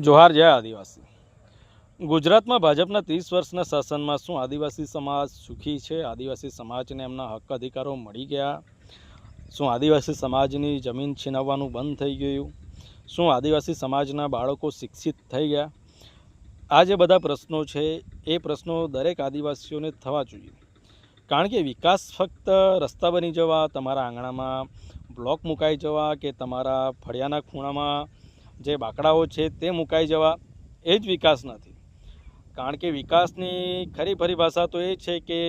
જોહાર જય આદિવાસી. ગુજરાતમાં ભાજપના ત્રીસ વર્ષના શાસનમાં શું આદિવાસી સમાજ સુખી છે? આદિવાસી સમાજને એમના હક અધિકારો મળી ગયા? શું આદિવાસી સમાજની જમીન છીનવવાનું બંધ થઈ ગયું? શું આદિવાસી સમાજના બાળકો શિક્ષિત થઈ ગયા? આ જે બધા પ્રશ્નો છે, એ પ્રશ્નો દરેક આદિવાસીઓને થવા જોઈએ. કારણ કે વિકાસ ફક્ત રસ્તા બની જવા, તમારા આંગણામાં બ્લોક મુકાઈ જવા કે તમારા ફળિયાના ખૂણામાં જે બાકડાઓ છે તે મુકાઈ જવા એ જ વિકાસ નથી. કારણ કે વિકાસની ખરી પરિભાષા ભાષા તો એ છે કે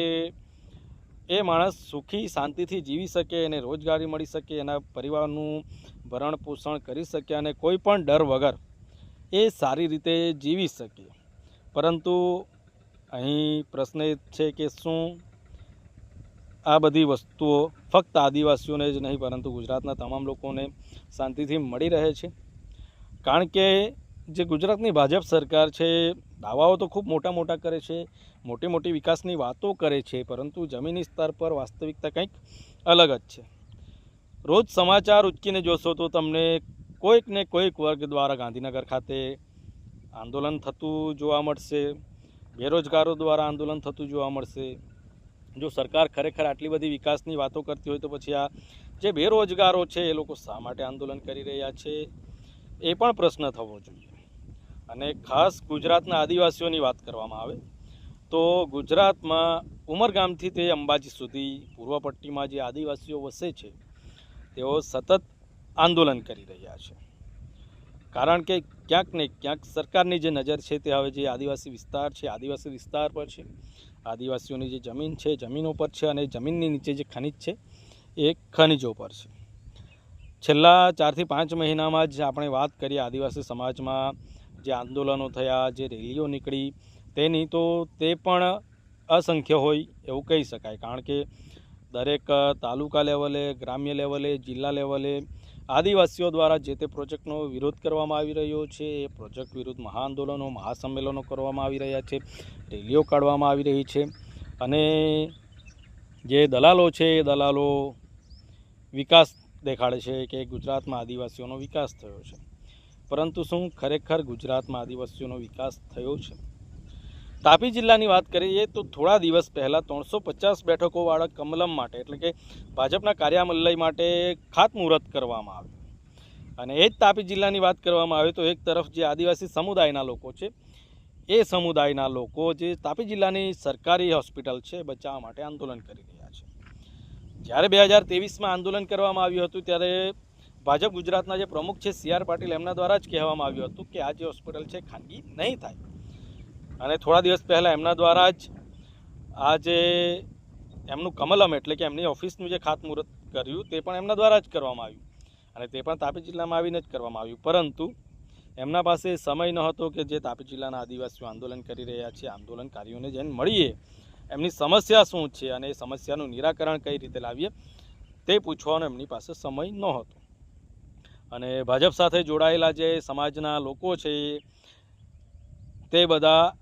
એ માણસ સુખી, શાંતિથી જીવી શકે એને રોજગારી મળી શકે, એના પરિવારનું ભરણ પોષણ કરી શકે અને કોઈ પણ ડર વગર એ સારી રીતે જીવી શકે. પરંતુ અહીં પ્રશ્ન એ છે કે શું આ બધી વસ્તુઓ ફક્ત આદિવાસીઓને જ નહીં, પરંતુ ગુજરાતના તમામ લોકોને શાંતિથી મળી રહે છે? કારણ કે જે ગુજરાતની ભાજપ સરકાર છે, દાવાઓ તો ખૂબ મોટા મોટા કરે છે, મોટી મોટી વિકાસની વાતો કરે છે, પરંતુ જમીની સ્તર પર વાસ્તવિકતા કંઈક અલગ જ છે. રોજ સમાચાર ઉચકીને જોશો તો તમને કોઈક ને કોઈક વર્ગ દ્વારા ગાંધીનગર ખાતે આંદોલન થતું જોવા મળશે, બેરોજગારો દ્વારા આંદોલન થતું જોવા મળશે. જો સરકાર ખરેખર આટલી બધી વિકાસની વાતો કરતી હોય તો પછી આ જે બેરોજગારો છે, એ લોકો શા માટે આંદોલન કરી રહ્યા છે? એ પણ પ્રશ્ન થવો જોઈએ. અને ખાસ ગુજરાતના આદિવાસીઓની વાત કરવામાં આવે, તો ગુજરાતમાં ઉમરગામથી તે અંબાજી સુધી, પૂર્વ પટ્ટીમાં જે આદિવાસીઓ વસે છે, તેઓ સતત આંદોલન કરી રહ્યા છે. કારણ કે ક્યાંક ને ક્યાંક સરકારની જે નજર છે તે હવે જે આદિવાસી વિસ્તાર છે, આદિવાસી વિસ્તાર પર છે, આદિવાસીઓની જે જમીન છે, જમીનો પર છે અને જમીનની નીચે જે ખનિજ છે, એ ખનિજો પર છે. છેલ્લા ચારથી પાંચ મહિનામાં જ આપણે વાત કરીએ આદિવાસી સમાજમાં જે આંદોલનો થયા, જે રેલીઓ નીકળી, તેની તો તે પણ અસંખ્ય હોય એવું કહી શકાય. કારણ કે દરેક તાલુકા લેવલે, ગ્રામ્ય લેવલે, જિલ્લા લેવલે આદિવાસીઓ દ્વારા જે તે પ્રોજેક્ટનો વિરોધ કરવામાં આવી રહ્યો છે, એ પ્રોજેક્ટ વિરુદ્ધ મહાઆંદોલનો, મહાસંમેલનો કરવામાં આવી રહ્યા છે, રેલીઓ કાઢવામાં આવી રહી છે અને જે દલાલો છે, એ દલાલો વિકાસ દેખાડે છે કે ગુજરાતમાં આદિવાસીઓનો વિકાસ થયો છે. પરંતુ શું ખરેખર ગુજરાતમાં આદિવાસીઓનો વિકાસ થયો છે? તાપી જિલ્લાની વાત કરીએ તો થોડા દિવસ પહેલાં ત્રણસો પચાસ બેઠકોવાળા કમલમ માટે એટલે કે ભાજપના કાર્યામલય માટે ખાતમુહૂર્ત કરવામાં આવ્યું. અને એ જ તાપી જિલ્લાની વાત કરવામાં આવે તો એક તરફ જે આદિવાસી સમુદાયના લોકો છે, એ સમુદાયના લોકો જે તાપી જિલ્લાની સરકારી હોસ્પિટલ છે બચાવવા માટે આંદોલન કરી રહ્યા છે. જ્યારે બે હજાર તેવીસમાં આંદોલન કરવામાં આવ્યું હતું, ત્યારે ભાજપ ગુજરાતના જે પ્રમુખ છે, સી આર પાટીલ, એમના દ્વારા જ કહેવામાં આવ્યું હતું કે આ જે હોસ્પિટલ છે, ખાનગી નહીં થાય. અને થોડા દિવસ પહેલાં એમના દ્વારા જ આ જે એમનું કમલમ એટલે કે એમની ઓફિસનું જે ખાતમુહૂર્ત કર્યું, તે પણ એમના દ્વારા જ કરવામાં આવ્યું. અને તે પણ તાપી જિલ્લામાં આવીને જ કરવામાં આવ્યું. પરંતુ એમના પાસે સમય નહોતો કે જે તાપી જિલ્લાના આદિવાસીઓ આંદોલન કરી રહ્યા છે, આંદોલનકારીઓને જેને મળીએ એમની સમસ્યા શું છે અને એ સમસ્યાનું નિરાકરણ કઈ રીતે લાવીએ તે પૂછવાનો એમની પાસે સમય નહોતો. અને ભાજપ સાથે જોડાયેલા જે સમાજના લોકો છે તે બધા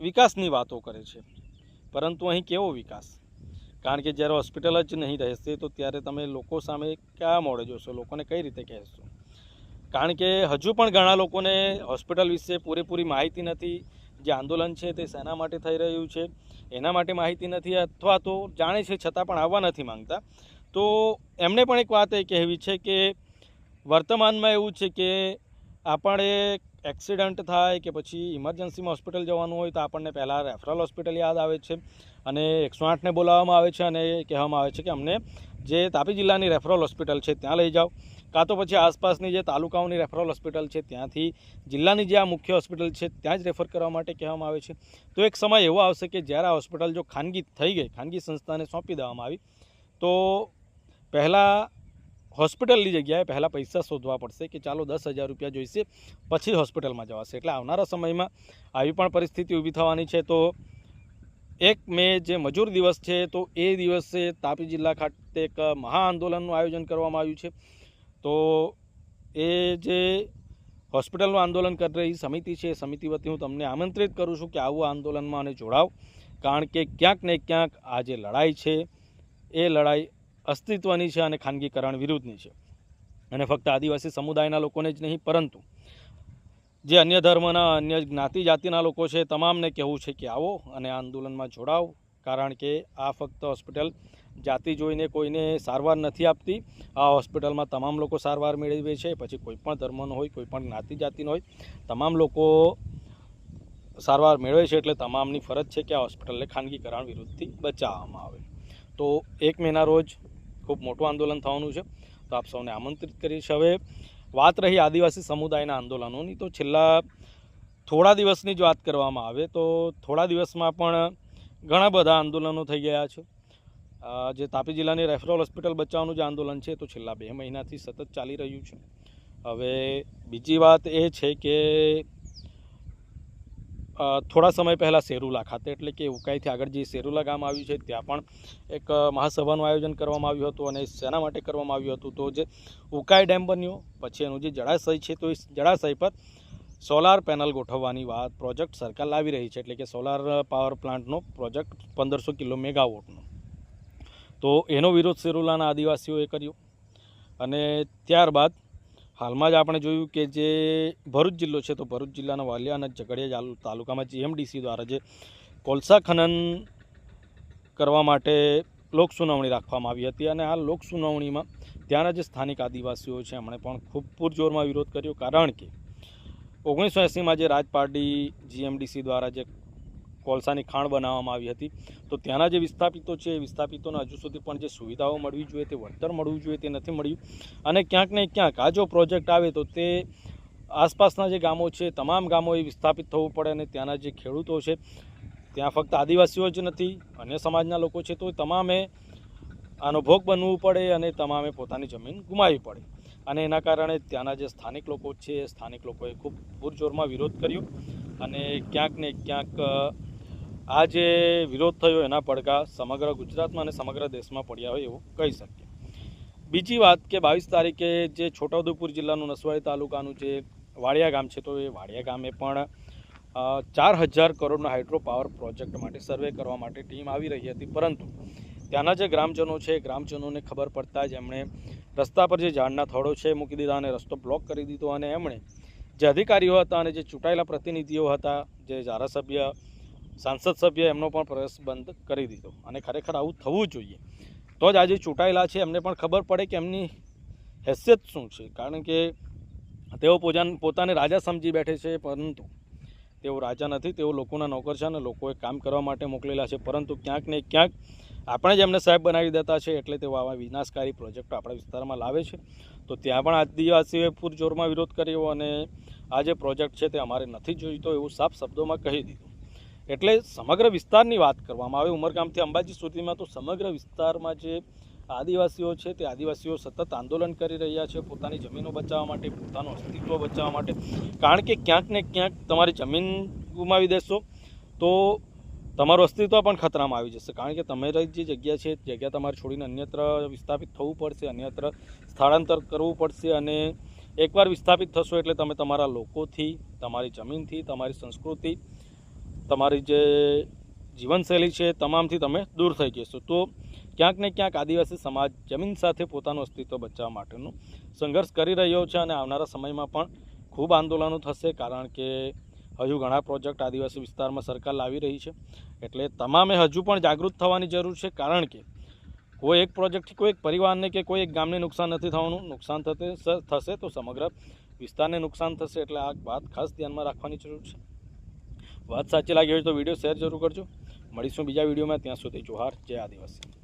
વિકાસની વાતો કરે છે. પરંતુ અહીં કેવો વિકાસ? કારણ કે જ્યારે હોસ્પિટલ જ નહીં રહેશે તો ત્યારે તમે લોકો સામે ક્યાં મોડે જોશો? લોકોને કઈ રીતે કહેશો? કારણ કે હજુ પણ ઘણા લોકોને હોસ્પિટલ વિશે પૂરેપૂરી માહિતી નથી. જે આંદોલન છે તે શેના માટે થઈ રહ્યું છે, એના માટે માહિતી નથી અથવા તો જાણે છે છતાં પણ આવવા નથી માંગતા. તો એમણે પણ એક વાત એ કહેવી છે કે વર્તમાનમાં એવું છે કે આપણે એક્સિડન્ટ થાય કે પછી ઇમરજન્સીમાં હોસ્પિટલ જવાનું હોય તો આપણને પહેલાં રેફરલ હોસ્પિટલ યાદ આવે છે અને એકસો આઠને બોલાવવામાં આવે છે અને કહેવામાં આવે છે કે અમને જે તાપી જિલ્લાની રેફરલ હોસ્પિટલ છે ત્યાં લઈ જાઓ. કાં તો પછી આસપાસની જે તાલુકાઓની રેફરલ હોસ્પિટલ છે, ત્યાંથી જિલ્લાની જે આ મુખ્ય હોસ્પિટલ છે, ત્યાં જ રેફર કરવા માટે કહેવામાં આવે છે. તો એક સમય એવો આવશે કે જ્યારે આ હોસ્પિટલ જો ખાનગી થઈ ગઈ, ખાનગી સંસ્થાને સોંપી દેવામાં આવી, તો પહેલાં હોસ્પિટલની જગ્યાએ પહેલાં પૈસા શોધવા પડશે કે ચાલો દસ હજાર રૂપિયા જોઈશે, પછી હોસ્પિટલમાં જવાશે. એટલે આવનારા સમયમાં આવી પણ પરિસ્થિતિ ઊભી થવાની છે. તો એક મે જે મજૂર દિવસ છે, તો એ દિવસે તાપી જિલ્લા ખાતે એક મહાઆંદોલનનું આયોજન કરવામાં આવ્યું છે. તો એ જે હોસ્પિટલનું આંદોલન કરી રહી સમિતિ છે, એ સમિતિ વતી હું તમને આમંત્રિત કરું છું કે આવું આંદોલનમાં અને જોડાવ. કારણ કે ક્યાંક ને ક્યાંક આ જે લડાઈ છે, એ લડાઈ અસ્તિત્વની છે અને ખાનગીકરણ વિરુદ્ધની છે. અને ફક્ત આદિવાસી સમુદાયના લોકોને જ નહીં, પરંતુ જે અન્ય ધર્મના, અન્ય જ્ઞાતિ જાતિના લોકો છે તમામને કહેવું છે કે આવો અને આંદોલનમાં જોડાઓ કારણ કે આ ફક્ત હોસ્પિટલ જાતિ જોઈને કોઈને સારવાર નથી આપતી. આ હોસ્પિટલમાં તમામ લોકો સારવાર મેળવે છે. પછી કોઈપણ ધર્મનો હોય, કોઈ પણ જ્ઞાતિ જાતિનો હોય, તમામ લોકો સારવાર મેળવે છે એટલે તમામની ફરજ છે કે આ હોસ્પિટલને ખાનગીકરણ વિરુદ્ધથી બચાવવામાં આવે. તો એક મહિના રોજ ખૂબ મોટું આંદોલન થવાનું છે. તો આપ સૌને આમંત્રિત કરીશ હવે. વાત રહી આદિવાસી સમુદાયના આંદોલનોની. તો છેલ્લા થોડા દિવસની જ વાત કરવામાં આવે તો થોડા દિવસમાં પણ ઘણા બધા આંદોલનો થઈ ગયા છે. જે તાપી જિલ્લાની રેફરલ હોસ્પિટલ બચાવવાનું જે આંદોલન છે, તો છેલ્લા બે મહિનાથી સતત ચાલી રહ્યું છે. હવે બીજી વાત એ છે કે થોડા સમય પહેલાં સેરુલા ખાતે, એટલે કે ઉકાઈથી આગળ જે સેરુલા ગામ આવ્યું છે, ત્યાં પણ એક મહાસભાનું આયોજન કરવામાં આવ્યું હતું અને શેના માટે કરવામાં આવ્યું હતું, તો જે ઉકાઈ ડેમ બન્યો, પછી એનું જે જળાશય છે, તો એ જળાશય પર સોલાર પેનલ ગોઠવવાની વાત પ્રોજેક્ટ સરકાર લાવી રહી છે, એટલે કે સોલાર પાવર પ્લાન્ટનો પ્રોજેક્ટ પંદરસો કિલો મેગાવોટનો. તો એનો વિરોધ સેરુલાના આદિવાસીઓએ કર્યો. અને ત્યારબાદ હાલમાં જ આપણે જોયું કે જે ભરૂચ જિલ્લો છે, તો ભરૂચ જિલ્લાના વાલિયા અને ઝઘડિયા તાલુકામાં જીએમડીસી દ્વારા જે કોલસા ખનન કરવા માટે લોક સુનાવણી રાખવામાં આવી હતી અને આ લોક સુનાવણીમાં ત્યાંના જે સ્થાનિક આદિવાસીઓ છે, એમણે પણ ખૂબ પૂરજોરમાં વિરોધ કર્યો. કારણ કે ઓગણીસો એંસીમાં જે રાજ પાર્ટી જીએમડીસી દ્વારા જે કોલસાની ખાણ બનાવવામાં આવી હતી. તો ત્યાંના જે વિસ્થાપિતો છે, એ વિસ્થાપિતોને હજુ સુધી પણ જે સુવિધાઓ મળવી જોઈએ, તે વળતર મળવું જોઈએ, તે નથી મળ્યું. અને ક્યાંક ને ક્યાંક આ જો પ્રોજેક્ટ આવે તો તે આસપાસના જે ગામો છે, તમામ ગામો એ વિસ્થાપિત થવું પડે અને ત્યાંના જે ખેડૂતો છે, ત્યાં ફક્ત આદિવાસીઓ જ નથી, અન્ય સમાજના લોકો છે, તો તમામે આનો ભોગ બનવું પડે અને તમામે પોતાની જમીન ગુમાવી પડે. અને એના કારણે ત્યાંના જે સ્થાનિક લોકો છે સ્થાનિક લોકોએ ખૂબ પૂરજોરમાં વિરોધ કર્યો. અને ક્યાંક ને ક્યાંક આ જે વિરોધ થયો એના પડઘા સમગ્ર ગુજરાતમાં અને સમગ્ર દેશમાં પડ્યા હોય એવું કહી શકીએ. બીજી વાત કે બાવીસ તારીખે જે છોટાઉદેપુર જિલ્લાનું નસવાડી તાલુકાનું જે વાડિયા ગામ છે, તો એ વાડિયા ગામે પણ ચાર હજાર કરોડના હાઇડ્રો પાવર પ્રોજેક્ટ માટે સર્વે કરવા માટે ટીમ આવી રહી હતી. પરંતુ ત્યાંના જે ગ્રામજનો છે, ગ્રામજનોને ખબર પડતા જ એમણે રસ્તા પર જે ઝાડના થડો છે મૂકી દીધા અને રસ્તો બ્લોક કરી દીધો. અને એમણે જે અધિકારીઓ હતા અને જે ચૂંટાયેલા પ્રતિનિધિઓ હતા, જે ધારાસભ્ય સાંસદ સભ્ય એમનો પણ પ્રવેશ બંધ કરી દીધો અને ખરેખર આવું થવું જોઈએ. તો જ આજે ચૂંટાયેલા છે, એમને પણ ખબર પડે કે એમની હેસિયત શું છે. કારણ કે તેઓ પોતાન પોતાને રાજા સમજી બેઠે છે, પરંતુ તેઓ રાજા નથી, તેઓ લોકોના નોકર છે અને લોકોએ કામ કરવા માટે મોકલેલા છે. પરંતુ ક્યાંક ને ક્યાંક આપણે જ એમને સાહેબ બનાવી દેતા છે, એટલે તેઓ આવા વિનાશકારી પ્રોજેક્ટો આપણા વિસ્તારમાં લાવે છે. તો ત્યાં પણ આદિવાસીઓએ પૂરજોરમાં વિરોધ કર્યો અને આ જે પ્રોજેક્ટ છે તે અમારે નથી જોઈતો એવું સાફ શબ્દોમાં કહી દીધું. એટલે સમગ્ર વિસ્તારની વાત કરવામાં આવે, ઉમરગામથી અંબાજી સુધીમાં તો સમગ્ર વિસ્તારમાં જે આદિવાસીઓ છે, તે આદિવાસીઓ સતત આંદોલન કરી રહ્યા છે, પોતાની જમીનો બચાવવા માટે, પોતાનું અસ્તિત્વ બચાવવા માટે. કારણ કે ક્યાંક ને ક્યાંક તમારી જમીન ગુમાવી દેશો, તો તમારું અસ્તિત્વ પણ ખતરામાં આવી જશે. કારણ કે તમારી જે જગ્યા છે જગ્યા તમારે છોડીને અન્યત્ર વિસ્થાપિત થવું પડશે, અન્યત્ર સ્થળાંતર કરવું પડશે અને એકવાર વિસ્થાપિત થશો એટલે તમે તમારા લોકોથી, તમારી જમીનથી, તમારી સંસ્કૃતિ તમારી જે જીવનશૈલી છે તમામથી તમે દૂર થઈ જશો. તો ક્યાંક ને ક્યાંક આદિવાસી સમાજ જમીન સાથે પોતાનું અસ્તિત્વ બચાવવા માટેનું સંઘર્ષ કરી રહ્યો છે અને આવનારા સમયમાં પણ ખૂબ આંદોલનો થશે કારણ કે હજુ ઘણા પ્રોજેક્ટ આદિવાસી વિસ્તારમાં સરકાર લાવી રહી છે. એટલે તમામે હજુ પણ જાગૃત થવાની જરૂર છે કારણ કે કોઈ એક પ્રોજેક્ટથી કોઈ એક પરિવારને કે કોઈ એક ગામને નુકસાન નથી થવાનું. નુકસાન થશે તો સમગ્ર વિસ્તારને નુકસાન થશે. એટલે આ વાત ખાસ ધ્યાનમાં રાખવાની જરૂર છે. વાત સાચી લાગી હોય તો વીડિયો શેર જરૂર કરજો. મળીશું બીજા વિડીયોમાં. ત્યાં સુધી જોહાર. જય આદિવાસી.